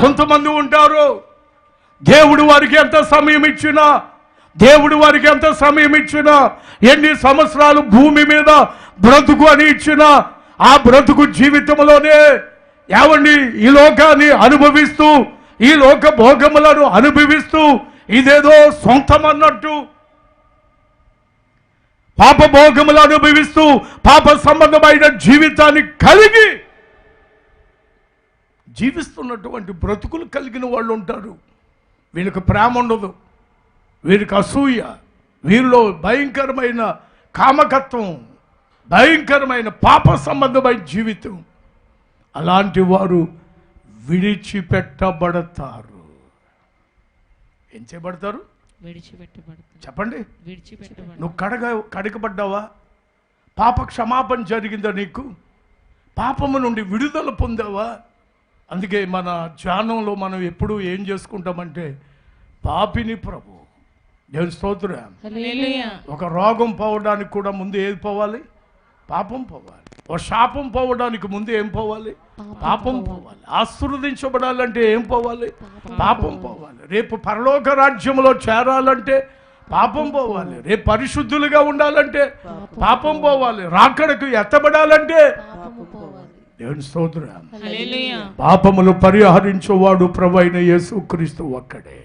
కొంతమంది ఉంటారు దేవుడు వారికి ఎంత సమయం ఇచ్చినా దేవుడు వారికి ఎంత సమయం ఇచ్చినా ఎన్ని సంవత్సరాలు భూమి మీద బ్రతుకు అని ఇచ్చినా ఆ బ్రతుకు జీవితంలోనే ఏమండి ఈ లోకాన్ని అనుభవిస్తూ ఈ లోక భోగములను అనుభవిస్తూ ఇదేదో సొంతం అన్నట్టు పాప భోగములు అనుభవిస్తూ పాప సంబంధమైన జీవితాన్ని కలిగి జీవిస్తున్నటువంటి బ్రతుకులు కలిగిన వాళ్ళు ఉంటారు. వీళ్ళకి ప్రేమ ఉండదు. వీరికి అసూయ వీరిలో భయంకరమైన కామకత్వం భయంకరమైన పాప సంబంధమైన జీవితం. అలాంటి వారు విడిచిపెట్టబడతారు. ఏం చేయబడతారు? విడిచిపెట్టబడతాడు చెప్పండి. విడిచిపెట్టబడతాడు నువ్వు కడగ కడగబడ్డావా? పాప క్షమాపణ జరిగిందా నీకు? పాపము నుండి విడుదల పొందావా? అందుకే మన ధ్యానంలో మనం ఎప్పుడు ఏం చేసుకుంటామంటే పాపిని ప్రభు దేవుని స్తోత్రం. ఒక రోగం పోవడానికి కూడా ముందు ఏది పోవాలి? పాపం పోవాలి. ఒక శాపం పోవడానికి ముందు ఏం పోవాలి? పాపం పోవాలి. ఆశీర్వదించబడాలంటే ఏం పోవాలి? పాపం పోవాలి. రేపు పరలోక రాజ్యంలో చేరాలంటే పాపం పోవాలి. రేపు పరిశుద్ధులుగా ఉండాలంటే పాపం పోవాలి. రాకడకు ఎత్తబడాలంటే దేవుని స్తోత్రం. పాపములు పరిహరించువాడు ప్రభు అయిన యేసుక్రీస్తు ఒక్కడే.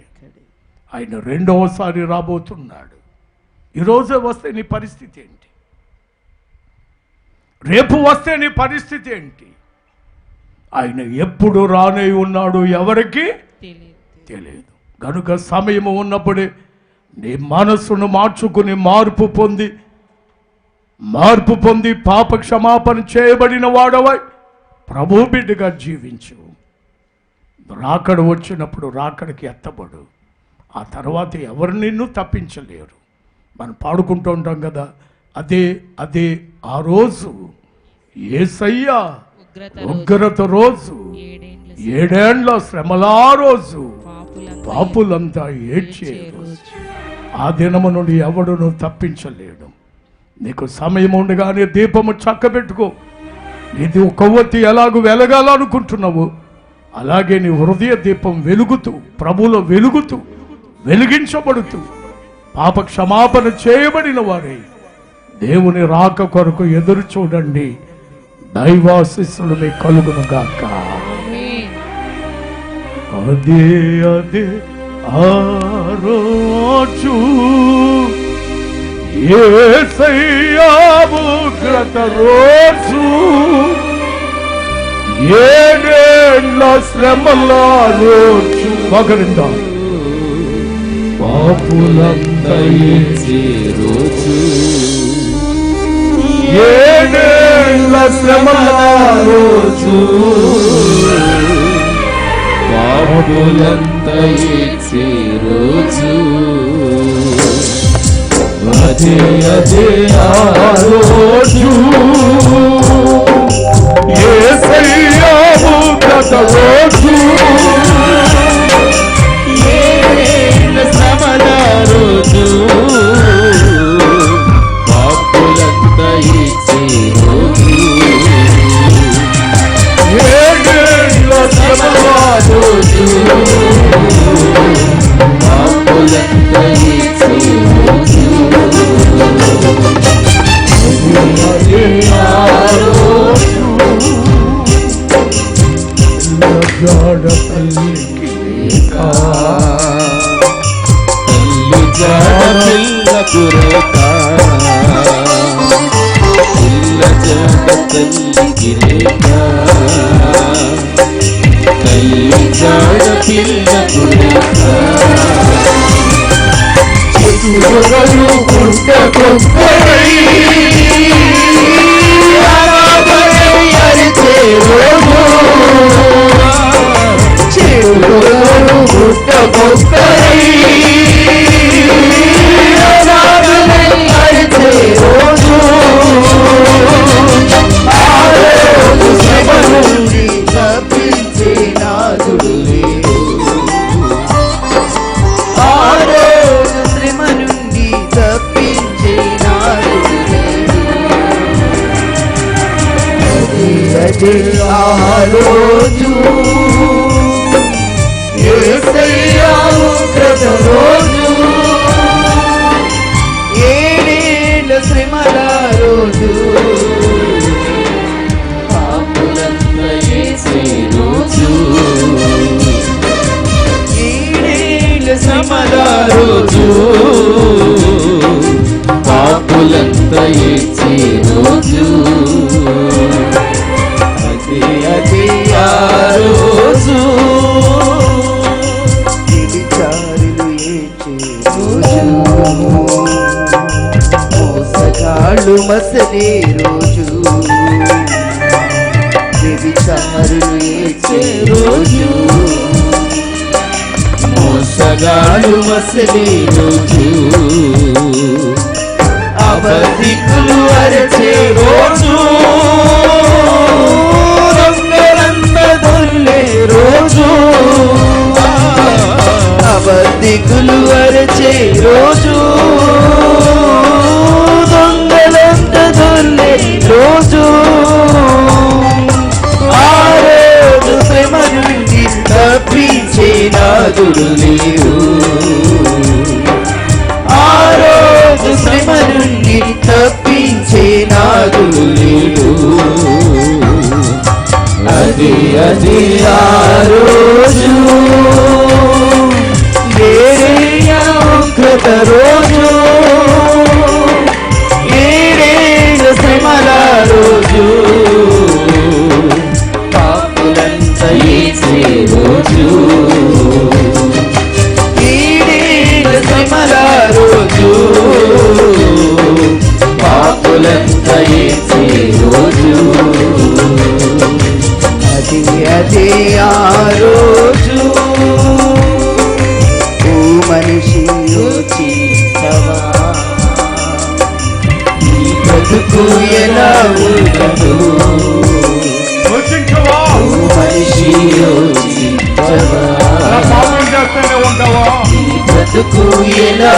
ఆయన రెండవసారి రాబోతున్నాడు. ఈరోజే వస్తే నీ పరిస్థితి ఏంటి? రేపు వస్తే నీ పరిస్థితి ఏంటి? ఆయన ఎప్పుడు రానే ఉన్నాడు ఎవరికి తెలియదు తెలియదు కనుక సమయం ఉన్నప్పుడే నీ మనస్సును మార్చుకుని మార్పు పొంది మార్పు పొంది పాప క్షమాపణ చేయబడిన వాడవై ప్రభు బిడ్డగా జీవించు. రాకడ వచ్చినప్పుడు రాకడికి ఎత్తబడు. ఆ తర్వాత ఎవరు నిన్ను తప్పించలేరు. మనం పాడుకుంటూ ఉంటాం కదా అదే అదే ఆ రోజు ఏసయ్యా ఉగ్రత ఉగ్రత రోజు ఏడేండ్ల శ్రమలా రోజు పాపులంతా ఏడ్చేరు రోజు. ఆ దినము నుండి ఎవడును తప్పించలేడు. నీకు సమయం ఉండగానే దీపము చక్కబెట్టుకో. నీది కొవ్వొత్తి ఎలాగూ వెలగాలనుకుంటున్నావు? అలాగే నీ హృదయ దీపం వెలుగుతూ ప్రభులో వెలుగుతూ వెలిగించబడుతూ పాప క్షమాపణ చేయబడిన వారే. దేవుని రాక కొరకు ఎదురు చూడండి. దైవాశిస్సులు మీ కలుగునుగాక అదే అదే ఆ రోజు ఏసయ్యాముగ్రత రోజు? ఏడేళ్ళ శ్రమల రోజు? పగరిందా పాపులంతా రోజు. ఏడేళ్ళ శ్రమల రోజు? పాపులంత రోజు. అదే అదే ఆ రోజు ఏసయ్యాము గత రోజు ఏడేళ్ళ శ్రమల రోజు? చెట్టుగలు పుట్ట కొక్కరై చెట్టుగలు పుట్ట నాదుడు లేడు. మోసగాడు మసలి రోజు అరచే రోజు. దొంగలంత రోజు. అవధికులు అరచే రోజు. నాదుడు నీవు. ఆ రోజు శ్రమ నుండి తప్పించే నాదుడు నీవు. అది అది ఆ ఈ ఎలా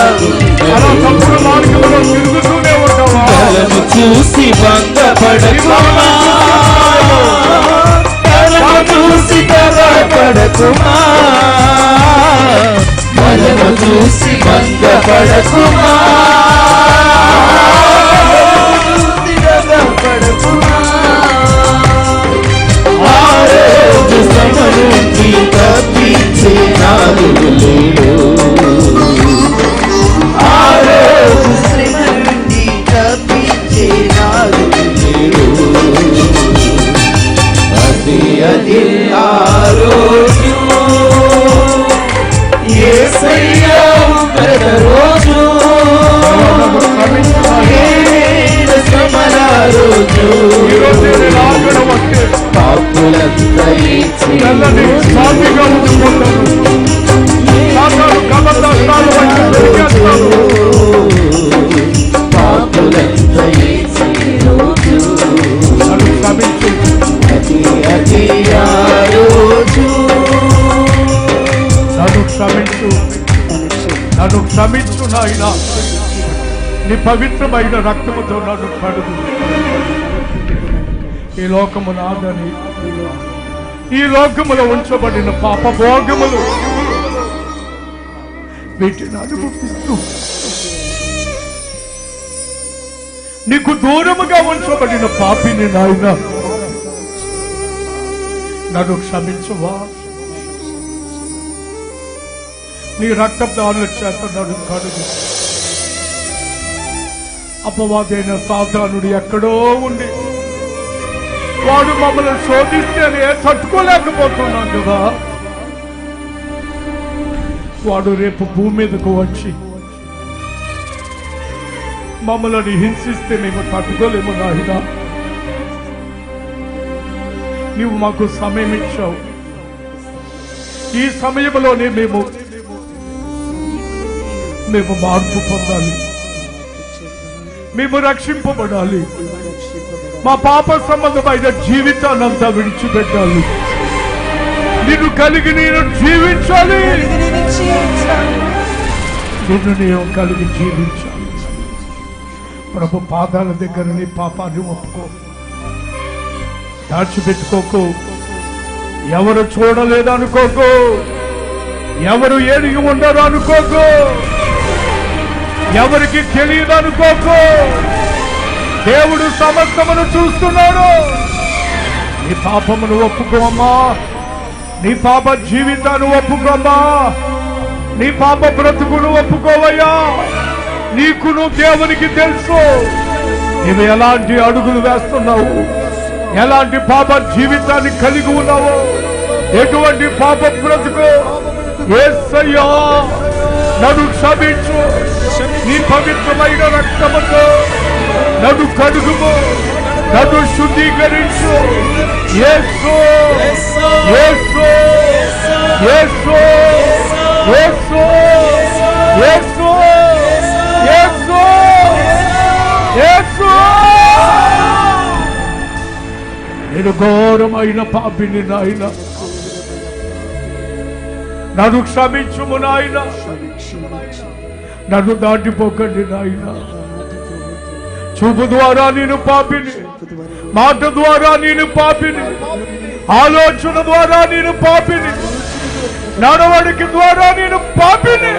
బలము చూసి భంగపడకుమా చూసి పడకుమా బలము చూసి భంగపడకుమా తప్పించే నాలుగు లేడు. పవిత్రమైన రక్తముతో నన్ను కడుగు. ఈ లోకము నాదని ఈ లోకములో ఉంచబడిన పాప భోగములు వీటిని అనుభవిస్తూ నీకు దూరముగా ఉంచబడిన పాపిని నాయన నన్ను క్షమించవా? నీ రక్తదారుల చేత నన్ను కడుగు. అపవాదైన సాధానుడు ఎక్కడో ఉండి వాడు మమ్మల్ని శోధిస్తేనే తట్టుకోలేకపోతున్నాం కదా. వాడు రేపు భూమి మీదకు వచ్చి మమ్మల్ని హింసిస్తే మేము తట్టుకోలేము నాయనా. నీవు మాకు సమయం ఇచ్చావు. ఈ సమయంలోనే మేము మేము మార్పు పొందాలి. మేము రక్షింపబడాలి. మా పాప సంబంధమైన జీవితాన్నంతా విడిచిపెట్టాలి. నిన్ను కలిగి నేను జీవించాలి. నిన్ను నేను కలిగి జీవించాలి. ప్రభు పాదాల దగ్గర నీ పాపాన్ని ఒప్పుకో. దాచిపెట్టుకోకు. ఎవరు చూడలేదు అనుకోకు ఎవరు ఎరిగి ఉండరు అనుకోకు. ఎవరికి తెలియదు అనుకోకు. దేవుడు సమస్తమును చూస్తున్నాడు. నీ పాపమును ఒప్పుకోమ్మా నీ పాప జీవితాన్ని ఒప్పుకోమ్మా నీ పాప బ్రతుకును ఒప్పుకోవయ్యా. నీకును దేవునికి తెలుసు. నీవు ఎలాంటి అడుగులు వేస్తున్నావు? ఎలాంటి పాప జీవితాన్ని కలిగి ఉన్నావు? ఎటువంటి పాప బ్రతుకు? ఏసయ్యా నన్ను క్షమించు. నీ పవిత్రమైన రక్తముతో నన్ను కడుగుము నన్ను శుద్ధీకరించు. నేను ఘోరమైన పాపిని నాయన. నన్ను క్షమించుము నాయన. నన్ను దాటిపోకండి నాయన. చూపు ద్వారా నేను పాపిని. మాట ద్వారా నేను పాపిని. ఆలోచన ద్వారా నేను పాపిని. నడవడికి ద్వారా నేను పాపిని.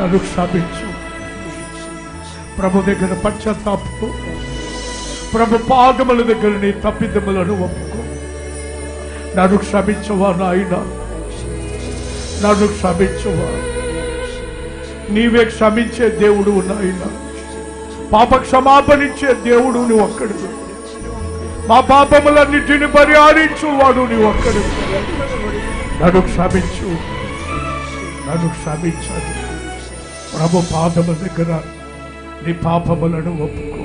నన్ను క్షమించు. ప్రభు దగ్గర పశ్చాత్తాపు ప్రభు పాదముల దగ్గర నీ తప్పిదములను ఒప్పుకో నన్ను క్షమించవా నాయన? నన్ను క్షమించవా? నీవే క్షమించే దేవుడు నాయన పాప క్షమాపణించే దేవుడు నువ్వు ఒక్కడు మా పాపములన్నిటిని పరిహారించు వాడు నువ్వు ఒక్కడు నన్ను క్షమించు. నన్ను క్షమించదు ప్రభు పాదము దగ్గర నీ పాపములను ఒప్పుకో.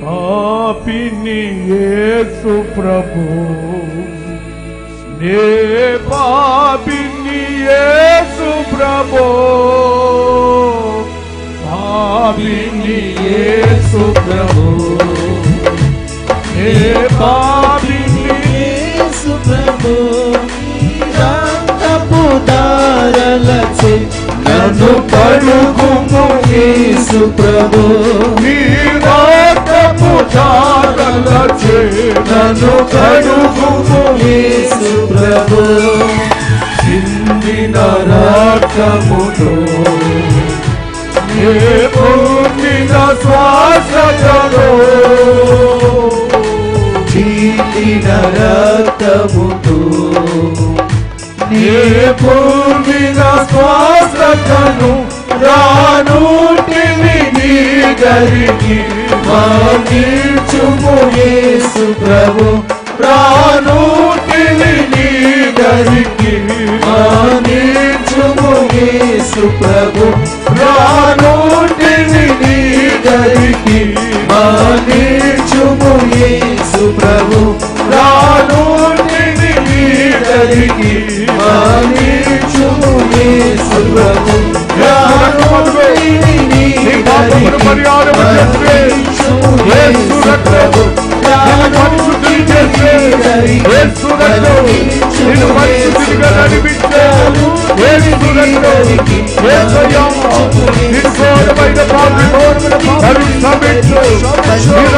పాపిని యేసు ప్రభు నే పాపిని యేసు ప్రభు. పాపిని యేసు ప్రభు. నే పాపిని యేసు ప్రభు రక్తపు దారలచే నన్ను కడుగుము యేసు ప్రభు. నీ రక్తపు చారలచే నన్ను కడుగుము యేసు ప్రభు. చిందిన రక్తముతో ఏ పొందిన శ్వాసతో చీలిన రక్తముతో ఏ పొందిన శ్వాసతను రాను గరికి మానిర్చుము యేసు ప్రభు. ప్రాణు నీ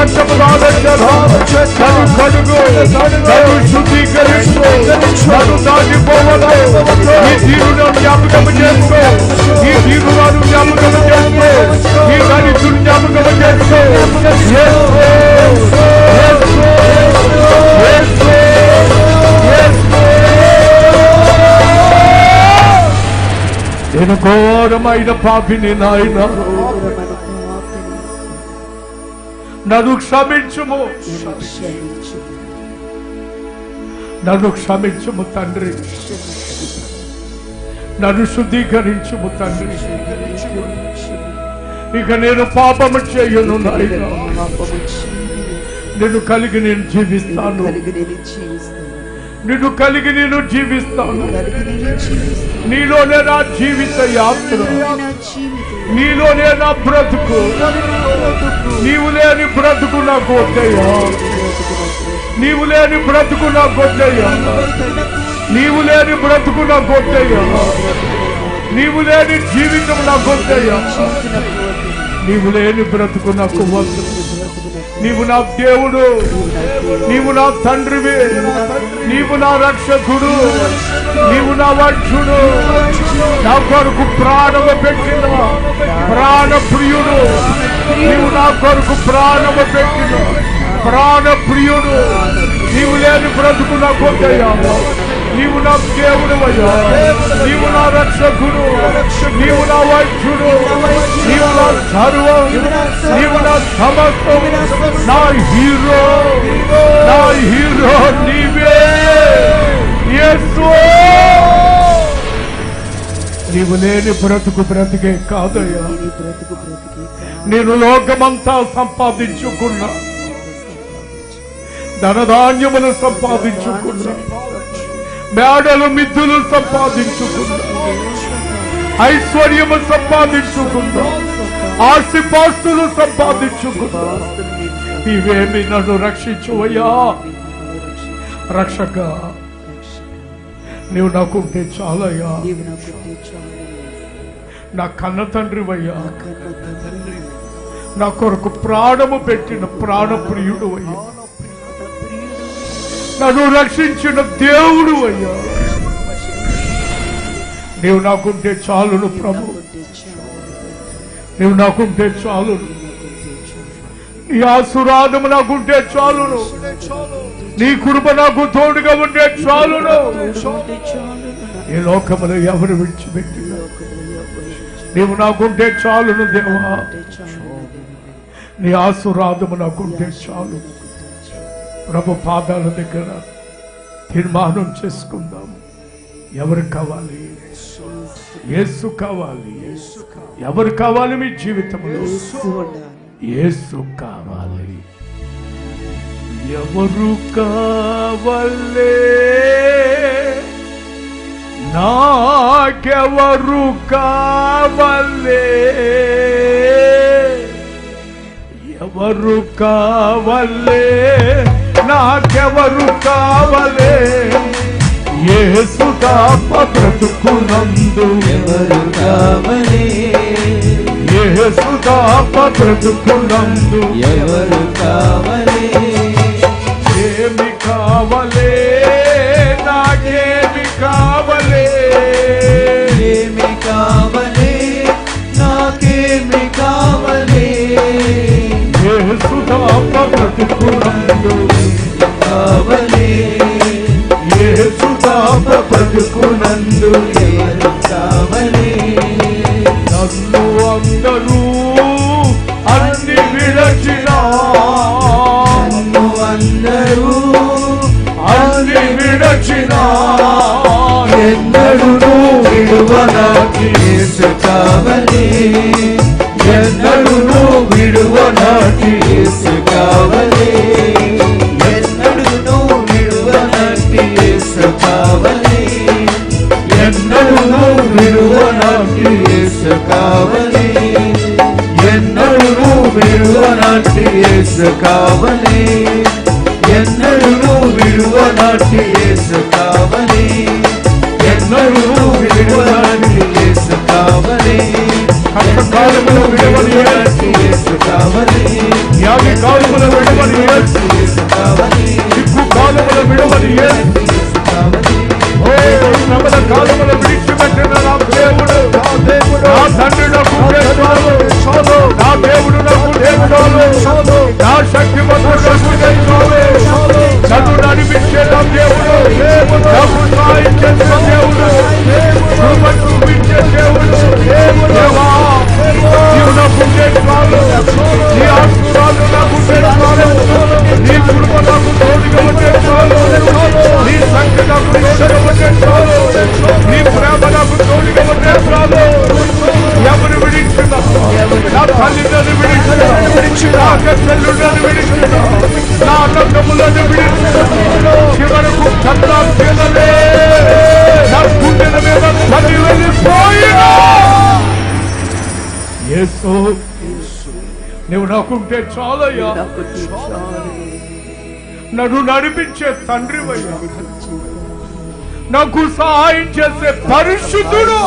రక్తము రాదంటారా నన్ను కడుగు నన్ను శుద్ధీకరించు నన్ను దాటిపోవడం ఈ తీరును జ్ఞాపకం చేసుకో ఈ తీరును జ్ఞాపకం చేసుకో ఈ దళితులు జ్ఞాపకం చేసుకో యేసు, యేసు, యేసు, యేసు. నేను ఘోరమైన పాపిని నాయన నన్ను క్షమించుము. నన్ను క్షమించుము తండ్రి. నన్ను శుద్ధీకరించుము తండ్రి. ఇక నేను పాపము చేయను నిన్ను కలిగి నేను జీవిస్తాను. నిన్ను కలిగి నేను జీవిస్తాను. నీలోనే నా జీవిత యాత్ర. నీలోనే నా బ్రతుకు. నీవు లేని బ్రతుకు నా గొడ్డయ్యా నీవు లేని బ్రతుకు నా గొడ్డయ్యా నీవు లేని బ్రతుకు నాకు గొడ్డయ్యా నీవు లేని జీవితం నా గొడ్డయ్యా నీవు లేని బ్రతుకు నాకు నీవు నా దేవుడు. నీవు నా తండ్రివి. నీవు నా రక్షకుడు. నీవు నా వక్షుడు నా కొరకు ప్రాణము పెట్టిన ప్రాణ ప్రియుడు నీవు నా కొరకు ప్రాణము పెట్టిన ప్రాణ ప్రియుడు నీవు లేని బ్రతుకు నాకు నీవు నా దేవుడు అయ్యా నీవు నా రక్షకుడు. నీవు నా వైద్యుడు. నీవు నా సర్వం నీవు నా సమత్వం నా హీరో. నా హీరో నీవే. నీవు లేని బ్రతుకు బ్రతికే కాదయ్యా. నేను లోకమంతా సంపాదించుకున్నా. ధనధాన్యములు సంపాదించుకున్నా. మేడలు మిద్దులు సంపాదించుకున్నా ఐశ్వర్యము సంపాదించుకున్నా ఆస్తిపాస్తులు సంపాదించుకున్నా ఇవేమి నన్ను రక్షించువయ్యా? రక్షక నీవు నాకుంటే చాలయ్యా. నా కన్న తండ్రివయ్యా. నా కొరకు ప్రాణము పెట్టిన ప్రాణప్రియుడు అయ్యా. నన్ను రక్షించిన దేవుడు అయ్యా. నీవు నాకుంటే చాలును ప్రభు. నీవు నాకుంటే చాలును. నీ ఆసురాదము నాకుంటే చాలును. నీ కృప నాకు తోడుగా ఉంటే చాలును. ఈ లోకములో ఎవరు విడిచిపెట్టి? నీవు నాకుంటే చాలును దేవా. నీ ఆసురాదము నాకుంటే చాలు ప్రభు పాదాల దగ్గర తీర్మానం చేసుకుందాం. ఎవరు కావాలి? యేసు కావాలి. ఎవరు కావాలి మీ జీవితంలో? యేసు కావాలి. ఎవరు కావాలే? నాకెవరు కావాలే? ఎవరు కావాలే? నాకెవరు కావాలే? యేసు తాప బ్రతుకునందు. ఎవరు కావలే? యేసు తాప బ్రతుకునందు. ఎవరు కావలే? ఏమి కావలే? బ్రతుకునందు ఎవరు కావలే నన్ను అందరూ అన్ని విడచినా. నన్ను అందరూ అన్ని విడచినా. ఎన్నడూ విడువనాటి యేసు యేసు విడిచిన నా నా అన్నదమ్ములను విడిచిన చివరకు కన్నా నా గుండెల మీద తల్లి వెళ్ళిపోయినా. యేసు నువ్వు నాకుంటే చాలయ్యా. నన్ను నడిపించే తండ్రి నాకు సహాయం చేసే పరిశుద్ధుడు.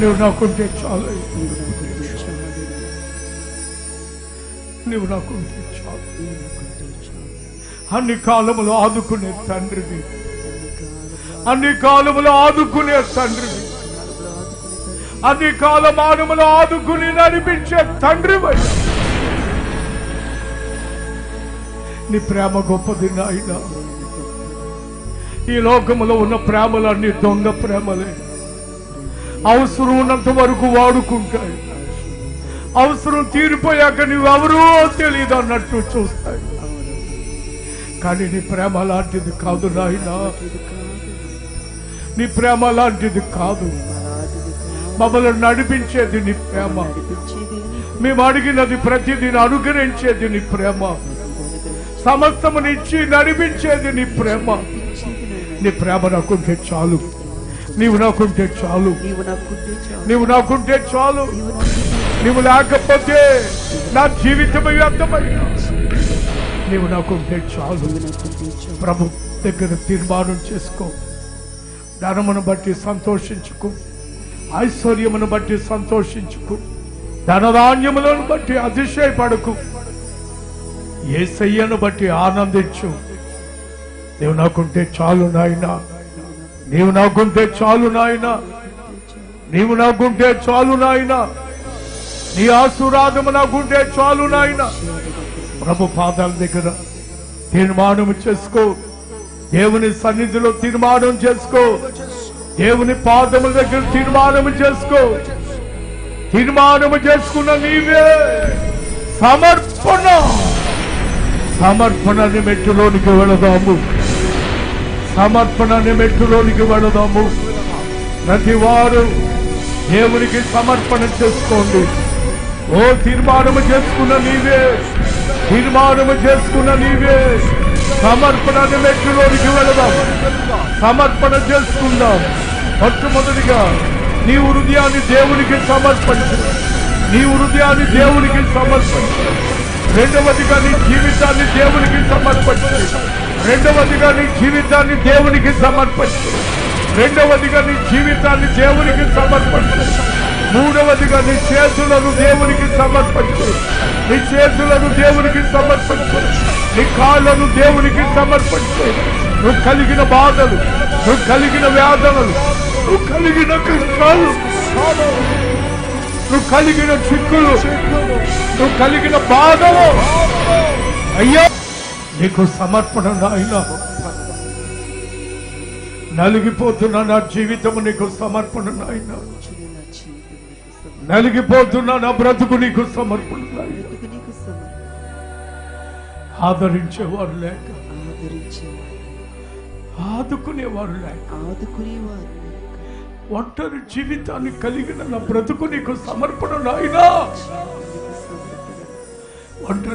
నువ్వు నాకుంటే చాలయ్యా. నువ్వు నాకు ఉంటే అన్ని కాలములు ఆదుకునే తండ్రివి. అన్ని కాలములు ఆదుకునే తండ్రివి. అన్ని కాలమానములు ఆదుకుని నడిపించే తండ్రి నీ ప్రేమ గొప్పది నాయన. ఈ లోకములో ఉన్న ప్రేమలన్నీ దొంగ ప్రేమలే. అవసరం ఉన్నంత వరకు వాడుకుంటాయి. అవసరం తీరిపోయాక నువ్వెవరో తెలియదు అన్నట్టు చూస్తాయి. కానీ నీ ప్రేమ లాంటిది కాదు నాయనా. నీ ప్రేమ లాంటిది కాదు. మమ్మల్ని నడిపించేది నీ ప్రేమ. మేము అడిగినది ప్రతిదీ అనుగ్రహించేది నీ ప్రేమ. సమస్తమునిచ్చి నడిపించేది నీ ప్రేమ. నీ ప్రేమ నాకుంటే చాలు. నీవు నాకుంటే చాలు. నీవు నాకుంటే చాలు. నువ్వు లేకపోతే నా జీవితం వ్యర్థమైనా నువ్వు నాకు చాలు. ప్రభు దగ్గర తీర్మానం చేసుకో. ధనమును బట్టి సంతోషించుకో. ఐశ్వర్యమును బట్టి సంతోషించుకు. ధనధాన్యములను బట్టి అతిశయపడకు. ఏసయ్యను బట్టి ఆనందించు. నీవు నాకుంటే చాలు నాయన. నీవు నాకుంటే చాలు నాయన. నీవు నాకుంటే చాలు నాయనా. నీ ఆశీర్వాదము నాకుంటే చాలు నాయన ప్రభు పాదాల దగ్గర తీర్మానం చేసుకో. దేవుని సన్నిధిలో తీర్మానం చేసుకో. దేవుని పాదముల దగ్గర తీర్మానం చేసుకో. తీర్మానము చేసుకున్న నీవే సమర్పణ. సమర్పణని మెట్టులోనికి వెళదాము. సమర్పణని మెట్టులోనికి వెళదాము. ప్రతి వారు దేవునికి సమర్పణ చేసుకోండి. ఓ తీర్మానము చేసుకున్న నీవే. తీర్మానము చేసుకున్న నీవే. సమర్పణ మెట్టులోనికి వెళదాం. సమర్పణ చేసుకుందాం. మొట్టమొదటిగా నీ హృదయాన్ని దేవునికి సమర్పించు. నీ హృదయాన్ని దేవునికి సమర్పించు. రెండవదిగా నీ జీవితాన్ని దేవునికి సమర్పించు. రెండవదిగా నీ జీవితాన్ని దేవునికి సమర్పించు. రెండవదిగా నీ జీవితాన్ని దేవునికి సమర్పించు. మూడవదిగా నీ చేతులను దేవునికి సమర్పించు. నీ చేతులను దేవునికి సమర్పించు. నీ కాళ్ళను దేవునికి సమర్పించు. నువ్వు కలిగిన బాధలు నువ్వు కలిగిన వేదనలు నువ్వు కలిగిన కష్టాలు నువ్వు కలిగిన చిక్కులు నువ్వు కలిగిన బాధలు. అయ్యా నీకు సమర్పణ నాయన నలిగిపోతున్న నా జీవితము నీకు సమర్పణ నాయన నలిగిపోతున్న నా బ్రతుకు నీకు సమర్పణ. ఆదరించేవారు లేక. ఆదుకునేవారు లేక. ఆదుకునేవారు ఒంటరి జీవితాన్ని కలిగిన నా బ్రతుకు నీకు సమర్పణ. నాయనా ఒంటరి